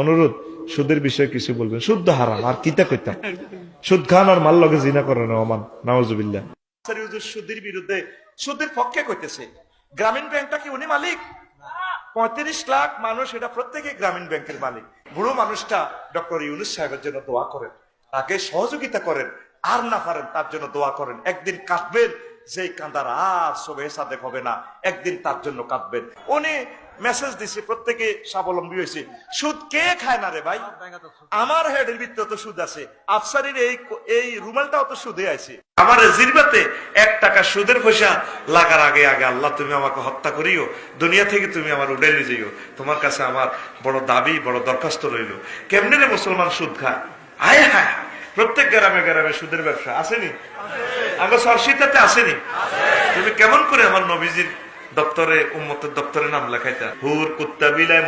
অনুরোধ, সুদের বিষয়ে কিছু বলবেন। শুদ্ধ হারাম, আর কিতা কইতাম সুদ খান আর মাল লগে জিনা করে না, ওমান। নাওজুবিল্লাহ সুদের বিরুদ্ধে। সুদের পক্ষে কইতেছে, গ্রামীণ ব্যাংকটা কি উনি মালিক? পঁয়ত্রিশ লাখ মানুষ, এটা প্রত্যেকে গ্রামীণ ব্যাংকের মালিক। বুড়ো মানুষটা ডক্টর ইউনুস সাহেবের জন্য দোয়া করেন। তাকে সহযোগিতা করেন, আর না পারেন, তার জন্য দোয়া করেন। একদিন কাঁদবেন, যেই কাঁদার আর সবে সাদেক হবে না, একদিন তার জন্য কাঁদবেন। উনি মেসেজ দিছে, প্রত্যেকে স্বাবলম্বী হয়েছে। সুদ কে খায় না রে ভাই? আমার হেডের ভিতরে তো সুদ আছে। আফসারির এই এই রুমালটাও তো সুদে আছে। আমার জিরবাতে এক টাকা সুদের পয়সা লাগার আগে আগে আল্লাহ, তুমি আমাকে হত্যা করিও। দুনিয়া থেকে তুমি আমার উড়ে নিয়ে যাইও। তোমার কাছে আমার বড় দাবি, বড় দরখাস্ত রইল। কেমনে রে মুসলমান সুদ খায়? আয় হায় হায়। প্রত্যেক গ্রামে গ্রামে সুদের ব্যবসা আসেনি? আমার সরসিতাতে আসেনি? তুমি কেমন করে আমার নবীজির দপ্তরে উম্মতের দপ্তরে নাম লেখাইতা। হুর কুত্তা বিলায়